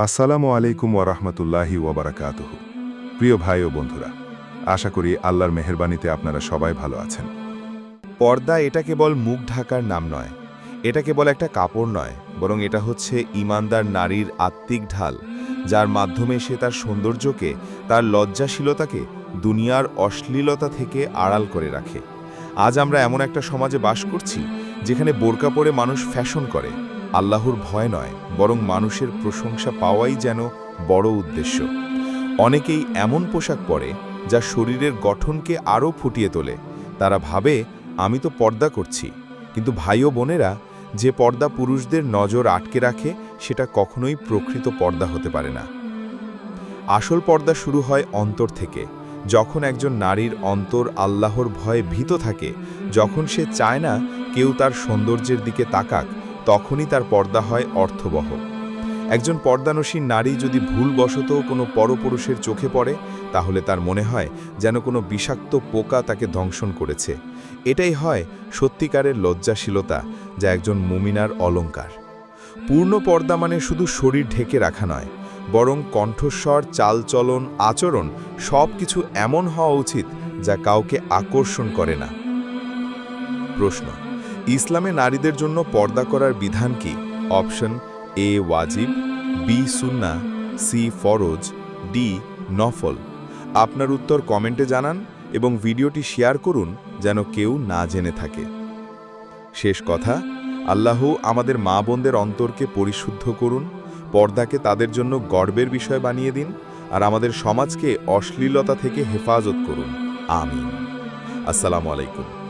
আসসালামু আলাইকুম ওরহমতুল্লাহি ওবরাকাতহ প্রিয় ভাই ও বন্ধুরা, আশা করি আল্লাহর মেহরবানিতে আপনারা সবাই ভালো আছেন। পর্দা এটা কেবল মুখ ঢাকার নাম নয়, এটা কেবল একটা কাপড় নয়, বরং এটা হচ্ছে ইমানদার নারীর আত্মিক ঢাল, যার মাধ্যমে সে তার সৌন্দর্যকে, তার লজ্জাশীলতাকে দুনিয়ার অশ্লীলতা থেকে আড়াল করে রাখে। আজ আমরা এমন একটা সমাজে বাস করছি, যেখানে বোরকা পরে মানুষ ফ্যাশন করে আল্লাহর ভয় নয়, বরং মানুষের প্রশংসা পাওয়াই যেন বড় উদ্দেশ্য। অনেকেই এমন পোশাক পরে, যা শরীরের গঠনকে আরও ফুটিয়ে তোলে। তারা ভাবে, আমি তো পর্দা করছি। কিন্তু ভাই ও বোনেরা, যে পর্দা পুরুষদের নজর আটকে রাখে, সেটা কখনোই প্রকৃত পর্দা হতে পারে না। আসল পর্দা শুরু হয় অন্তর থেকে। যখন একজন নারীর অন্তর আল্লাহর ভয়ে ভীত থাকে, যখন সে চায় না কেউ তার সৌন্দর্যের দিকে তাকাক তখনই তার পর্দা হয় অর্থবহ। একজন পর্দানসীন নারী যদি ভুলবশত কোনো পরপুরুষের চোখে পড়ে, তাহলে তার মনে হয় যেন কোনো বিষাক্ত পোকা তাকে দংশন করেছে। এটাই হয় সত্যিকারের লজ্জাশীলতা, যা একজন মুমিনার অলঙ্কার। পূর্ণ পর্দা মানে শুধু শরীর ঢেকে রাখা নয়, বরং কণ্ঠস্বর, চালচলন, আচরণ সব কিছু এমন হওয়া উচিত যা কাউকে আকর্ষণ করে না। প্রশ্ন ইসলামে নারীদের জন্য পর্দা করার বিধান কি? অপশন এ, ওয়াজিব, বি, সুন্না, সি, ফরজ, ডি, নফল। আপনার উত্তর কমেন্টে জানান এবং ভিডিওটি শেয়ার করুন যেন কেউ না জেনে থাকে। শেষ কথা, আল্লাহ আমাদের মা বোনদের অন্তরকে পরিশুদ্ধ করুন, পর্দাকে তাদের জন্য গর্বের বিষয় বানিয়ে দিন, আর আমাদের সমাজকে অশ্লীলতা থেকে হেফাজত করুন। আমিন। আসসালামু আলাইকুম।